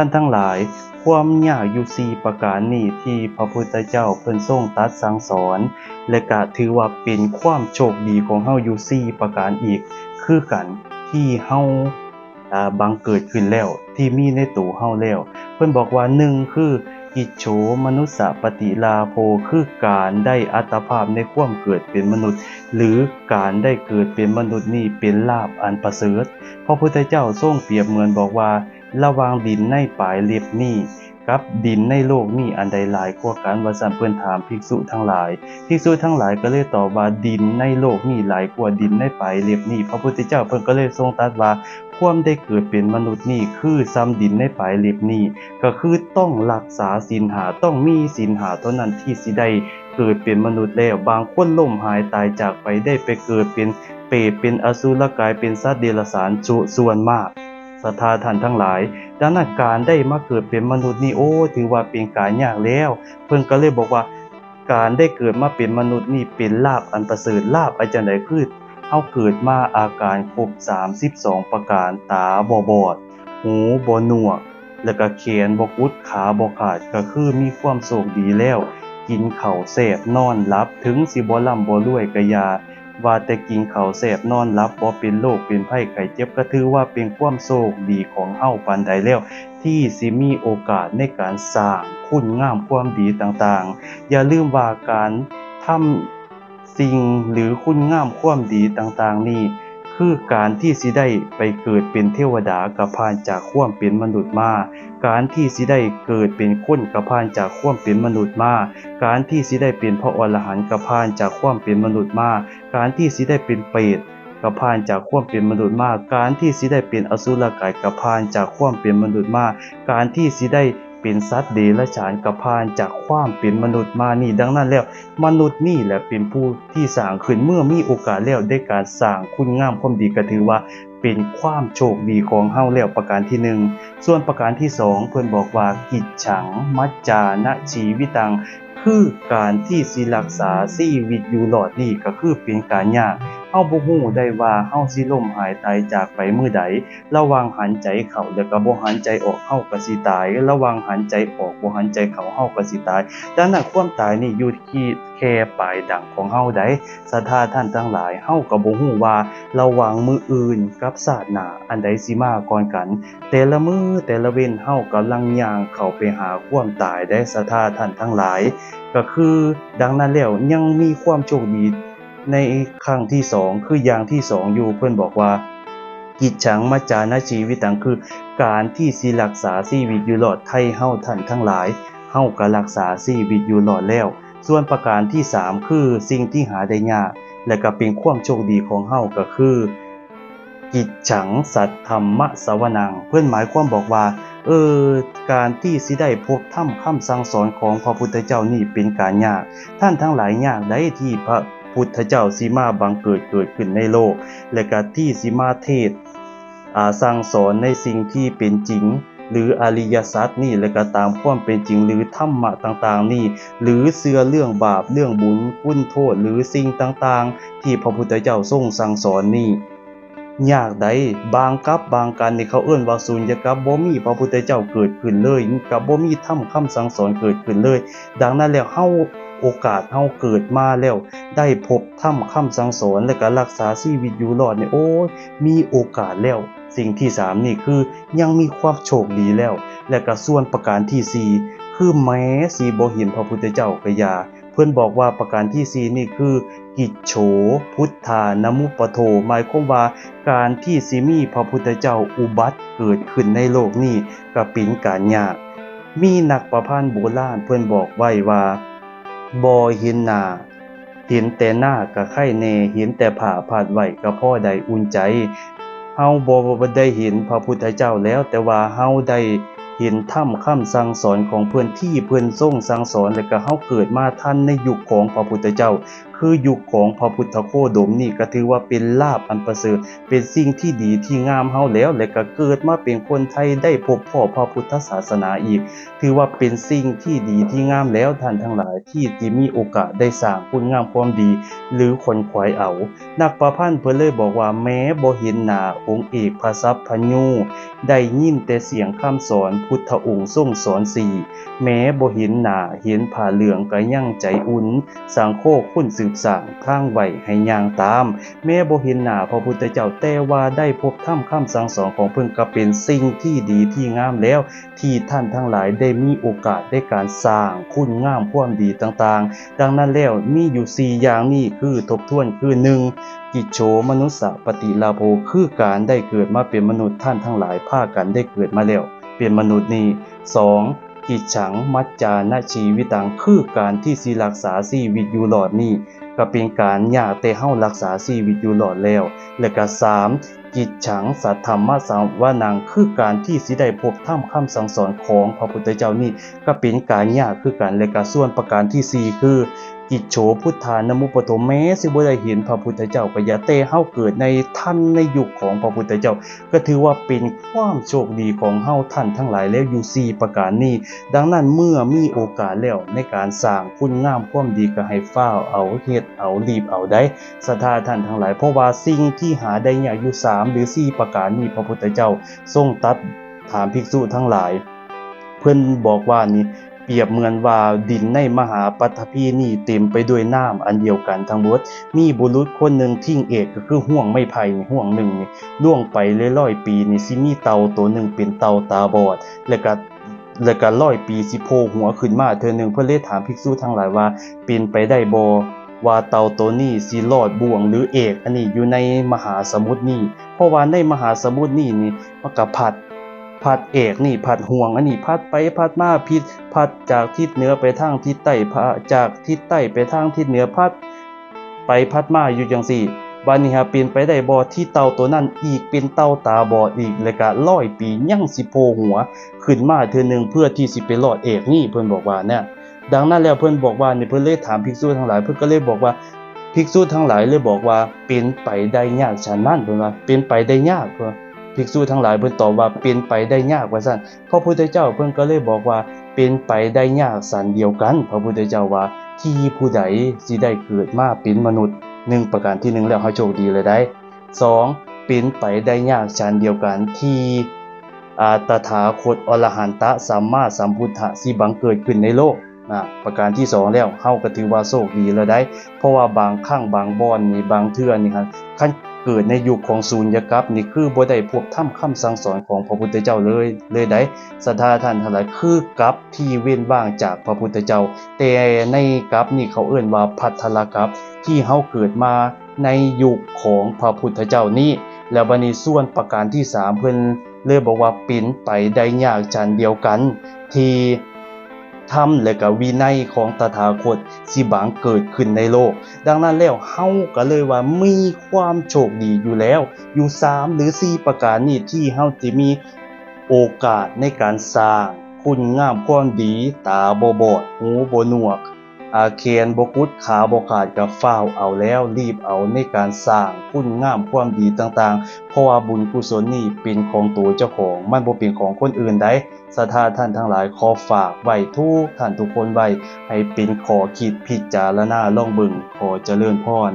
ท่านทั้งหลาย ความยากอยู่สี่ประการนี้ที่พระพุทธเจ้าเพิ่นทรงตัดสั่งสอน และก็ถือว่าเป็นความโชคดีของเฮาอยู่สี่ประการอีก คือกันที่เฮาอ่าบังเกิดขึ้นแล้วที่มีในตัวเฮาแล้ว เพิ่นบอกว่าหนึ่งคือกิจโฉมนุสสปฏิลาโภคือการได้อัตภาพในความเกิดเป็นมนุษย์ หรือการได้เกิดเป็นมนุษย์นี่เป็นลาภอันประเสริฐพระพุทธเจ้าทรงเปรียบเหมือนบอกว่า ระวางดินในปลายเล็บนี่กับดินในโลกนี่อันใดหลายกว่ากันว่าสันเพิ่อนถามภิกษุทั้งหลาย ภิกษุทั้งหลายก็เลยตอบว่าดินในโลกนี่หลายกว่าดินในปลายเล็บนี่พระพุทธเจ้าเพิ่นก็เลยทรงตรัสว่าความได้เกิดเป็นมนุษย์นี่คือซ้ำดินในปลายเล็บนี่ก็คือต้องรักษาศีลหาต้องมีศีลหาเท่านั้นที่สิได้เกิดเป็นมนุษย์แล้วบางคนล่มหายตายจากไปได้ไปเกิดเป็นเปรตเป็นอสุรกายเป็นสัตว์เดรัจฉานส่วนมาก ศรัทธาท่านทั้งหลาย ดังนั้นการได้มาเกิดเป็นมนุษย์นี่โอ้ถือว่าเป็นการยากแล้ว เพิ่นก็เลยบอกว่า การได้เกิดมาเป็นมนุษย์นี่เป็นลาภอันประเสริฐลาภอาจารย์ใดคือเฮาเกิดมาอาการครบ32 ประการตาบ่บอด หูบ่หนวก แล้วก็แขนบ่กุดขาบ่ขาดก็คือมีความโชคดีแล้ว กินเข้าแซ่บนอนหลับถึงสิบ่ร่ำบ่รวยก็ยา ว่าแต่กินเขาวแซ่บนอนรับบ่เป็นโรคเป็นไข้ไข้เจ็บก็ถือว่าเป็นความโชคดีของเฮาปานใดแล้ว ที่สิมีโอกาสในการสร้างคุณงามความดีต่างๆ อย่าลืมว่าการทำสิ่งหรือคุณงามความดีต่างๆ นี่ คือการที่สิได้ไปเกิดเป็นเทวดากับผ่านจากควมเป็นมนุษย์มา การที่สิได้เกิดเป็นคนกับผ่านจากควมเป็นมนุษย์มา การที่สิได้เป็นพระอรหันต์กับผ่านจากควมเป็นมนุษย์มา การที่สิได้เป็นเปรตกับผ่านจากควมเป็นมนุษย์มา การที่สิได้เป็นอสุรกายกับผ่านจากควมเป็นมนุษย์มา การที่สิได้ เป็นสัตว์เดรัจฉานกับผ่านจากความเป็นมนุษย์มานี่ดังนั้นแล้ว มนุษย์นี่แหละเป็นผู้ที่สร้างขึ้นเมื่อมีโอกาสแล้วได้การสร้างคุณงามความดีก็ถือว่าเป็นความโชคดีของเฮาแล้วประการที่หนึ่งส่วนประการที่สองเพิ่อนบอกว่ากิจฉัง มัจจานะชีวิตัง คือการที่สิรักษาชีวิตอยู่รอดนี่ก็คือเป็นการยาก เฮาบ่ฮู้ได้ว่าเฮาสิล้มหายตายจากไปมื้อใด ระหว่างหันใจเข้าแล้วก็บ่หันใจออกเฮาก็สิตาย ระหว่างหันใจออกบ่หันใจเข้าเฮาก็สิตาย ดังนั้นความตายนี่อยู่ที่แค่ปลายดังของเฮาได้ศรัทธาท่านทั้งหลายเฮาก็บ่ฮู้ว่า ระหว่างมืออื่นกับศาสนาอันใดสิมาก่อนกัน แต่ละมือแต่ละเว้นเฮากำลังย่างเข้าไปหาความตายได้ศรัทธาท่านทั้งหลาย ก็คือดังนั้นแล้วยังมีความโชคดี ในครั้งที่สองคืออย่างที่สองอยู่เพื่อนบอกว่า กิจฉังมาจานาชีวิตังคือ การที่สิรักษาชีวิตอยู่รอดไทยเฮ้าท่านทั้งหลายเฮ้าก็รักษาชีวิตอยู่รอดแล้ว ส่วนประการที่สามคือสิ่งที่หาได้ยากและก็เป็นความโชคดีของเฮ้าก็คือ กิจฉังสัตธรรมสวนัง เพื่อนหมายความบอกว่าเออการที่สิได้พบถ้ำคำสั่งสอนของพระพุทธเจ้านี่เป็นการยาก ท่านทั้งหลายยากได้ที่พระ พุทธเจ้าสีมาบังเกิดเกิดขึ้นในโลก และก็ที่สีมาเทศน์อ่าสั่งสอนในสิ่งที่เป็นจริง หรืออริยสัจนี่และก็ตามความเป็นจริงหรือธรรมะต่างๆ นี่ หรือเสื่อเรื่องบาปเรื่องบุญคุณโทษหรือสิ่งต่างๆ ที่พระพุทธเจ้าทรงสั่งสอนนี่ยากใดบางกับบางกันนี่เขาเอื้นว่าสุญญกับบ่มีพระพุทธเจ้าเกิดขึ้นเลยกับบ่มีธรรมคำสั่งสอนเกิดขึ้นเลย ดังนั้นแล้วเฮา โอกาสเฮาเกิดมาแล้ว ได้พบธรรมคำสังสอนและก็รักษาชีวิตอยู่รอดเนี่ยโอ้ยมีโอกาสแล้ว สิ่งที่สามนี่คือยังมีความโชคดีแล้ว และก็ส่วนประการที่สี่คือแม้สีบ่เห็นพระพุทธเจ้าก็ยา เพื่อนบอกว่าประการที่สี่นี่คือ กิจโฉพุทธานมุปโทหมายความว่าการที่สิมีพระพุทธเจ้าอุบัติเกิดขึ้นในโลกนี้ก็เป็นการยากมีนักประพันธ์โบราณเพื่อนบอกไว้ว่า บ่เห็นหน้าเห็นแต่หน้าก็ไข่แน่เห็นแต่ผ่าผาดไว้ก็พ่อใดอุ่นใจเฮาบ่บ่ได้เห็นพระพุทธเจ้าแล้ว แต่ว่าเฮาได้เห็นถ้ำคำสั่งสอนของเพื่อนที่เพื่อนส่งสั่งสอนแล้วก็เฮาเกิดมาทันในยุคของพระพุทธเจ้า คือยุคของพระพุทธโคดมนี่ก็ถือว่าเป็นลาภอันประเสริฐ เป็นสิ่งที่ดีที่งามเฮาแล้ว และก็เกิดมาเป็นคนไทยได้พบพ่อพระพุทธศาสนาอีก ถือว่าเป็นสิ่งที่ดีที่งามแล้วท่านทั้งหลายที่ที่มีโอกาสได้สร้างคุณงามความดี หรือคนขวายเอา นักประพันธ์เพิ่นเลยบอกว่าแม้บ่เห็นหน้าองค์เอกพระสัพพญูได้ยินแต่เสียงคำสอนพุทธองค์ทรงสอนสี่แม้บ่เห็นหน้าเห็นผ้าเหลืองก็ยังใจอุ่นสังโคคุณสืสร้างทางไว้ให้ย่างตาม แม้บ่เห็นหน้าพระพุทธเจ้าแต่ว่าได้พบธรรมคำสั่งสอนของเพิ่นก็เป็นสิ่งที่ดีที่งามแล้ว ที่ท่านทั้งหลายได้มีโอกาสได้การสร้างคุณงามความดีต่างๆ ดังนั้นแล้วมีอยู่ 4 อย่างนี้คือทบทวนคือ 1. กิจโฉมนุสสปฏิลาโภคือการได้เกิดมาเป็นมนุษย์ท่านทั้งหลายพากันได้เกิดมาแล้ว เป็นมนุษย์นี้ 2. กิจฉังมัจจานะชีวิตังคือการที่สีรักษาชีวิตอยู่หลอดนี่ก็เป็นการยากแต่เฮารักษาชีวิตอยู่หลอดแล้ว และก็3กิจฉังสัทธรรมสาวานังคือการที่สิได้พบธรรมคำสั่งสอนของพระพุทธเจ้านี่ก็เป็นการยากคือการและก็ส่วนประการที่สี่คือ กิจโฉพุทธานมุปโตแม้สิบ่ได้เห็นพระพุทธเจ้าก็อย่าแต่เฮาเกิดในท่านในยุคของพระพุทธเจ้า ก็ถือว่าเป็นความโชคดีของเฮาท่านทั้งหลายแล้วอยู่สี่ประการนี้ ดังนั้นเมื่อมีโอกาสแล้วในการสร้างคุณงามความดีก็ให้ฟ้าเอาเฮ็ดเอารีบเอาได้ศรัทธาท่านทั้งหลาย เพราะว่าสิ่งที่หาได้ยากอยู่สามหรือสี่ประการนี้พระพุทธเจ้าทรงตัดถามภิกษุทั้งหลาย เพิ่อนบอกว่านี่ เปรียบเหมือนว่าดินในมหาปัทภีนี่เต็มไปด้วยน้ำอันเดียวกันทั้งหมดมีบุรุษคนหนึ่งทิ้งเอกก็คือห่วงไม้ไผ่ห่วงหนึ่งนี่ล่วงไปเร้อยๆปีนี่สิมีเต่าตัวหนึ่งเป็นเต่าตาบอด แล้วก็แล้วก็ร้อยปีสิโผล่หัวขึ้นมาเทื่อหนึ่งเพิ่นเลถามภิกษุทั้งหลายว่าเป็นไปได้บ่ว่าเต่าตัวนี้สิรอดบ่วงหรือเอก อันนี้อยู่ในมหาสมุทรนี่เพราะว่าในมหาสมุทรนี่นี่มันก็พัด พัดเอกนี่พัดห่วง อันนี้พัดไปพัดมาพิษพัดจากทิศเหนือไปทางทิศใต้พะจากทิศใต้ไปทางทิศเหนือพัด ไปพัดมาอยู่จังสี่บานี้ฮะเป็นไปได้บ่ที่เต่าตัวนั้นอีกเป็นเต่าตาบอดอีกแล้วก็ร้อยปียังสิโผล่หัว ขึ้นมาเทื่อหนึ่งเพื่อที่สิไปรอดเอกนี่เพิ่อนบอกว่าเนี่ยดังนั้นแล้วเพิ่อนบอกว่าในเพิ่อนเลยถามภิกษุทั้งหลาย เพิ่อนก็เลยบอกว่าภิกษุทั้งหลายเลยบอกว่าเป็นไปได้ยากฉะนั้นเพิ่นว่าเป็นไปได้ยากเพิ่น ภิกษุทั้งหลายเพิ่นตอบว่าเป็นไปได้ยากว่าซั่นพระพุทธเจ้าเพิ่นก็เลยบอกว่าเป็นไปได้ยากสันเดียวกัน พระพุทธเจ้าว่าที่ผู้ใดสิได้เกิดมาเป็นมนุษย์หนึ่งประการที่หนึ่งแล้วเฮาโชคดีเลยได้สองเป็นไปได้ยากชันเดียวกันที่อาตถาคตอรหันตะสัมมาสัมพุทธะสิบังเกิดขึ้นในโลกนะประการที่สองแล้วเฮาก็ถือว่าโชคดีแล้วได้ เพราะว่าบางครั้งบางบ่อนนี่บางเทื่อนี่ครับคัน เกิดในยุคของศูนย์กับนี่คือบ่ได้พวกถ้ำคำสั่งสอนของพระพุทธเจ้าเลยเลยได้ศรัทธาท่านทั้งหลายคือกับที่เว้นว่างจากพระพุทธเจ้า แต่ในกับนี่เขาเอื้นว่าพัทธลกับที่เฮาเกิดมาในยุคของพระพุทธเจ้านี้แล้วบัดนี้ส่วนประการที่สามเพิ่นเลยบอกว่าเป็นไปได้ยากจันเดียวกัน ที่ ธรรมและก็วินัยของตถาคตสิบางเกิดขึ้นในโลก ดังนั้นแล้วเฮาก็เลยว่ามีความโชคดีอยู่แล้ว อยู่ 3 หรือ 4 ประการนี้ที่เฮาจะมีโอกาสในการสร้าง คุณงามความดี ตาบ่บอด หูบ่หนวก อาเคียนบกุดขาบขาดกับฟ้าเอาแล้วรีบเอาในการสร้างคุณงามความดีต่างๆ เพราะว่าบุญกุศลนี่เป็นของตัวเจ้าของมันบ่เป็นของคนอื่นได้ศรัทธาท่านทั้งหลายขอฝากไว้ทุกท่านทุกคนไว้ให้เป็นขอคิดพิจารณาลองบึงขอเจริญพร